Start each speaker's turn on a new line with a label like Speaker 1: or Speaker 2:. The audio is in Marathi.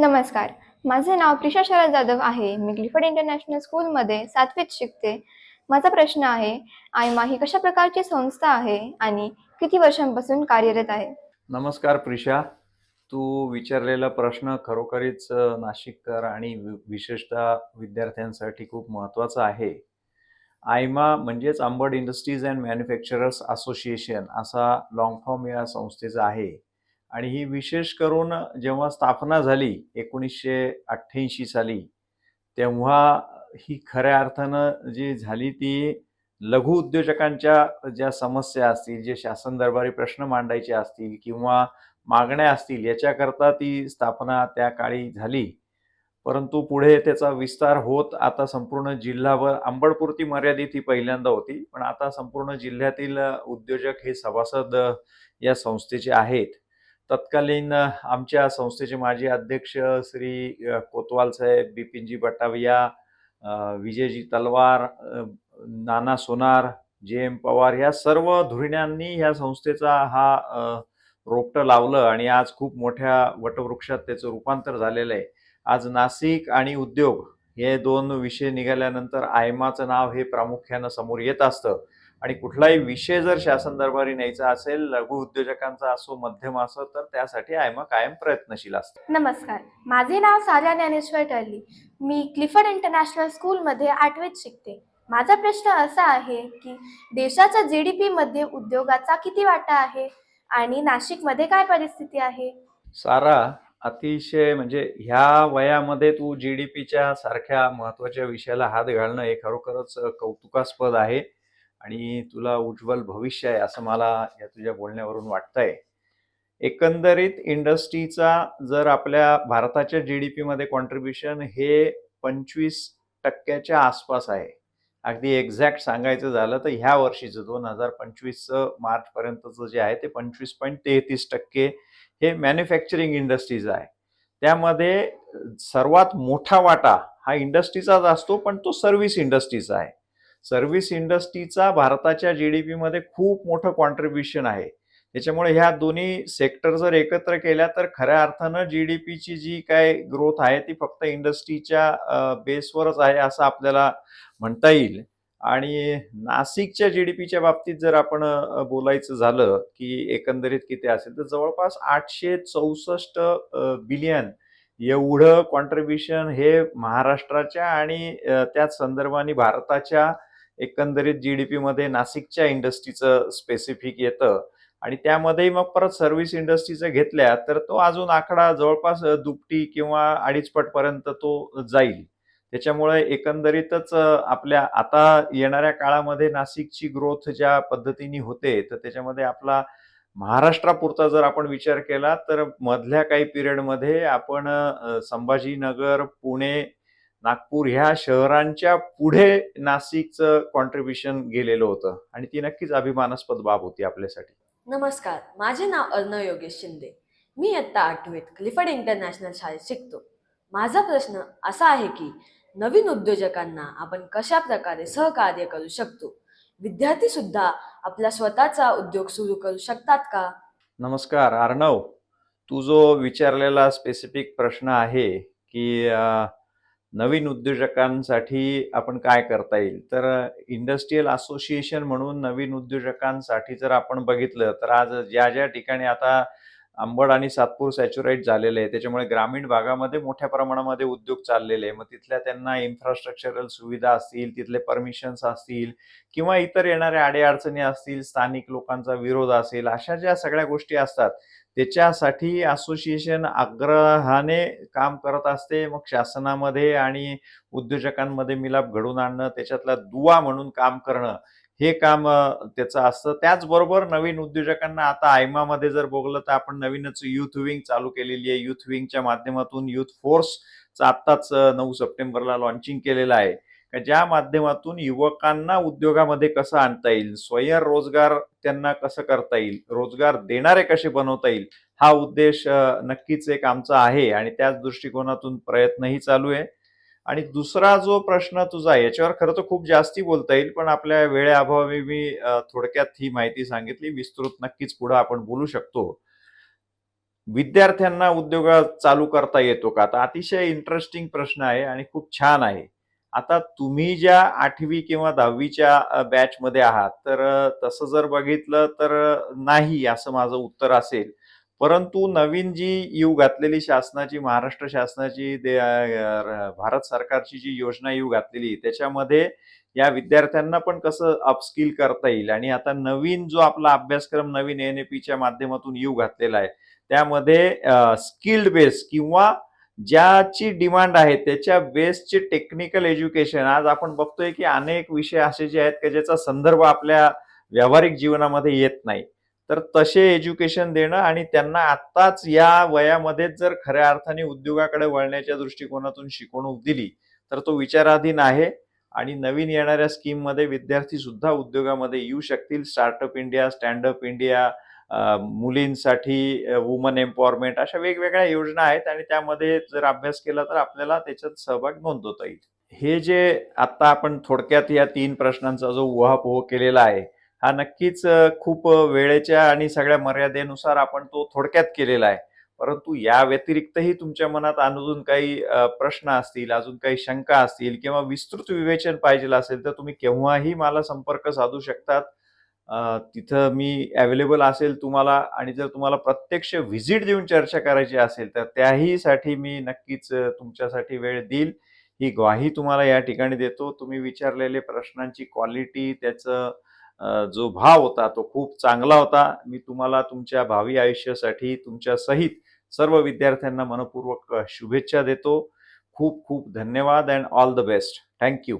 Speaker 1: नमस्कार. माझे नाव प्रिशा शरद जाधव आहे. मी क्लिफर्ड इंटरनॅशनल स्कूलमध्ये सातवीत शिकते. माझा प्रश्न आहे आयमा ही कशा प्रकारची संस्था आहे आणि किती वर्षांपासून कार्यरत आहे?
Speaker 2: नमस्कार प्रिशा. तू विचारलेला प्रश्न खरोखरीच नाशिककर आणि वि- विशेषतः विद्यार्थ्यांसाठी खूप महत्त्वाचा आहे. आयमा म्हणजेच Ambad industries and manufacturers association असा लॉंग फॉर्म या संस्थेचा आहे. आणि ही विशेष करून जेव्हा स्थापना झाली एकोणीसशे अठ्ठ्याऐंशी साली तेव्हा ही खऱ्या अर्थानं जी झाली ती लघु उद्योजकांच्या ज्या समस्या असतील जे शासन दरबारी प्रश्न मांडायचे असतील किंवा मागण्या असतील याच्याकरता ती स्थापना त्या काळी झाली. परंतु पुढे त्याचा विस्तार होत आता संपूर्ण जिल्हाभर अंबडपुरती मर्यादित ही पहिल्यांदा होती पण आता संपूर्ण जिल्ह्यातील उद्योजक हे सभासद या संस्थेचे आहेत. तत्कालीन आमच्या संस्थेचे माजी अध्यक्ष श्री कोतवाल साहेब बिपिनजी बटाविया विजयजी तलवार नाना सोनार जे एम पवार ह्या सर्व धुरिण्यांनी ह्या संस्थेचा हा रोपटं लावलं आणि आज खूप मोठ्या वटवृक्षात त्याचं रूपांतर झालेलं आहे. आज नाशिक आणि उद्योग हे दोन विषय निघाल्यानंतर आयमाचं नाव हे प्रामुख्यानं समोर येत असतं. आणि कुठलाही विषय जर शासन दरबारी न्यायचा असेल लघु उद्योजकांचा असो मध्यम असो तर त्यासाठी आयमा कायम प्रयत्नशील असतं.
Speaker 3: नमस्कार. माझे नाव सारा ज्ञानेश्वर टर्ली मी क्लिफर्ड इंटरनॅशनल स्कूलमध्ये आठवीत शिकते. माझा प्रश्न असा आहे की देशाच्या जी डी पीमध्ये उद्योगाचा किती वाटा आहे आणि नाशिकमध्ये काय परिस्थिती आहे?
Speaker 2: सारा अतिशय म्हणजे ह्या वयामध्ये तू जी डी पीच्या सारख्या महत्त्वाच्या विषयाला हात घालणं हे खरोखरच कौतुकास्पद आहे. आणि तुला उज्ज्वल भविष्य आहे असं मला या तुझ्या बोलण्यावरून वाटतंय. एकंदरीत इंडस्ट्रीचा जर आपल्या भारताच्या जी डी पीमध्ये कॉन्ट्रीब्युशन हे पंचवीस टक्क्याच्या आसपास आहे. अगदी एक्झॅक्ट सांगायचं झालं तर ह्या वर्षीचं दोन हजार पंचवीसचं मार्चपर्यंतचं जे आहे ते पंचवीस पॉईंट तेहतीस टक्के हे मॅन्युफॅक्चरिंग इंडस्ट्रीज आहे. त्यामध्ये सर्वात मोठा वाटा हा इंडस्ट्रीचाच असतो पण तो सर्व्हिस इंडस्ट्रीचा आहे. सर्व्हिस इंडस्ट्रीचा भारताच्या जी डी पीमध्ये खूप मोठं कॉन्ट्रीब्युशन आहे. त्याच्यामुळे ह्या दोन्ही सेक्टर जर एकत्र केल्या तर खऱ्या अर्थानं जी डी पीची जी काय ग्रोथ आहे ती फक्त इंडस्ट्रीच्या बेसवरच आहे असं आपल्याला म्हणता येईल. आणि नाशिकच्या जी डी पीच्या बाबतीत जर आपण बोलायचं झालं की एकंदरीत किती असेल तर जवळपास आठशे चौसष्ट बिलियन एवढं कॉन्ट्रीब्युशन हे महाराष्ट्राच्या आणि त्याच संदर्भाने भारताच्या एकंदरीत जी डी पीमध्ये नाशिकच्या इंडस्ट्रीचं स्पेसिफिक येतं. आणि त्यामध्येही मग परत सर्व्हिस इंडस्ट्रीचं घेतल्या तर तो अजून आकडा जवळपास दुपटी किंवा अडीचपटपर्यंत तो जाईल. त्याच्यामुळे एकंदरीतच आपल्या आता येणाऱ्या काळामध्ये नाशिकची ग्रोथ ज्या पद्धतीने होते तर त्याच्यामध्ये आपला महाराष्ट्रापुरता जर आपण विचार केला तर मधल्या काही पिरियडमध्ये आपण संभाजीनगर पुणे नागपूर ह्या शहरांच्या पुढे नाशिकचं कॉन्ट्रीब्युशन गेलेलं होतं. आणि ती नक्कीच अभिमानास्पद बाब होती आपल्यासाठी.
Speaker 4: नमस्कार माझे नाव अर्णव योगेश शिंदे. मी इयत्ता आठवीत क्लिफर्ड इंटरनॅशनल शाळेत शिकतो. माझा प्रश्न असा आहे की नवीन उद्योजकांना आपण कशा प्रकारे सहकार्य करू शकतो? विद्यार्थी सुद्धा आपला स्वतःचा उद्योग सुरू करू शकतात का?
Speaker 2: नमस्कार अर्णव. तू जो विचारलेला स्पेसिफिक प्रश्न आहे की अ, नवीन उद्योजकांसाठी आपण काय करता येईल? तर इंडस्ट्रीयल असोसिएशन म्हणून नवीन उद्योजकांसाठी जर आपण बघितलं तर आज ज्या ज्या ठिकाणी आता आंबड आणि सातपूर सॅच्युरेट झालेले आहे त्याच्यामुळे ग्रामीण भागामध्ये मोठ्या प्रमाणामध्ये उद्योग चाललेले आहे मग तिथल्या त्यांना इन्फ्रास्ट्रक्चरल सुविधा असतील तिथले परमिशन्स असतील किंवा इतर येणाऱ्या अडीअडचणी असतील स्थानिक लोकांचा विरोध असेल अशा ज्या सगळ्या गोष्टी असतात त्याच्यासाठी असोसिएशन आग्रहाने काम करत असते. मग शासनामध्ये आणि उद्योजकांमध्ये मिलाप घडवून आणणं त्याच्यातला दुवा म्हणून काम करणं हे काम त्याचं असतं. त्याचबरोबर नवीन उद्योजकांना आता आयमामध्ये जर बघलं तर आपण नवीनच युथ विंग चालू केलेली आहे. युथ विंगच्या माध्यमातून युथ फोर्सचं आत्ताच नऊ सप्टेंबरला लॉन्चिंग केलेलं आहे. का ज्या माध्यमातून युवकांना उद्योगामध्ये कसं आणता येईल स्वयंरोजगार त्यांना कसं करता येईल रोजगार देणारे कसे बनवता येईल हा उद्देश नक्कीच एक आमचा आहे आणि त्याच दृष्टिकोनातून प्रयत्नही चालू आहे. आणि दुसरा जो प्रश्न तुझा याच्यावर खरं तर खूप जास्ती बोलता येईल पण आपल्या वेळेअभावी मी थोडक्यात ही माहिती सांगितली विस्तृत नक्कीच पुढे आपण बोलू शकतो. विद्यार्थ्यांना उद्योग चालू करता येतो का? आता अतिशय इंटरेस्टिंग प्रश्न आहे आणि खूप छान आहे. आता तुम्ही ज्या आठवी किंवा दहावीच्या बॅचमध्ये आहात तर तसं जर बघितलं तर नाही असं माझं उत्तर असेल. परंतु नवीन जी येऊ घातलेली शासनाची महाराष्ट्र शासनाची दे- भारत सरकारची जी योजना येऊ घातलेली त्याच्यामध्ये या विद्यार्थ्यांना पण कसं अपस्किल करता येईल? आणि आता नवीन जो आपला अभ्यासक्रम नवीन एन ए पीच्या माध्यमातून येऊ घातलेला आहे त्यामध्ये स्किल्ड बेस किंवा ज्याची डिमांड आहे त्याच्या बेसचे टेक्निकल एज्युकेशन. आज आपण बघतोय की अनेक विषय असे जे आहेत की ज्याचा संदर्भ आपल्या व्यावहारिक जीवनामध्ये येत नाही. तर तसे एज्युकेशन देणं आणि त्यांना आत्ताच या वयामध्येच जर खऱ्या अर्थाने उद्योगाकडे वळण्याच्या दृष्टिकोनातून शिकवणूक दिली तर तो विचाराधीन आहे आणि नवीन येणाऱ्या स्कीममध्ये विद्यार्थी सुद्धा उद्योगामध्ये येऊ शकतील. स्टार्टअप इंडिया स्टँडअप इंडिया मुलींसाठी वुमन एम्पॉवरमेंट अशा वेगवेगळ्या योजना आहेत आणि त्यामध्ये जर अभ्यास केला तर आपल्याला त्याच्यात सहभाग नोंदवता येईल. हे जे आता आपण थोडक्यात या तीन प्रश्नांचा जो उहापोह केलेला आहे हा नक्कीच खूप वेळेच्या आणि सगळ्या मर्यादेनुसार आपण तो थोडक्यात केलेला आहे. परंतु या व्यतिरिक्तही तुमच्या मनात अजून काही प्रश्न असतील अजून काही शंका असतील किंवा विस्तृत विवेचन पाहिजे असेल तर तुम्ही केव्हाही मला संपर्क साधू शकतात. तिथं मी अवेलेबल असेल तुम्हाला आणि जर तुम्हाला प्रत्यक्ष व्हिजिट देऊन चर्चा करायची असेल तर त्याहीसाठी मी नक्कीच तुमच्यासाठी वेळ देईल. ही ग्वाही तुम्हाला या ठिकाणी देतो. तुम्ही विचारलेले प्रश्नांची क्वालिटी त्याचं जो भाव होता तो खूप चांगला होता. मी तुम्हाला तुमच्या भावी आयुष्यासाठी तुमच्या सहित सर्व विद्यार्थ्यांना मनपूर्वक शुभेच्छा देतो. खूप खूप धन्यवाद and all the best thank you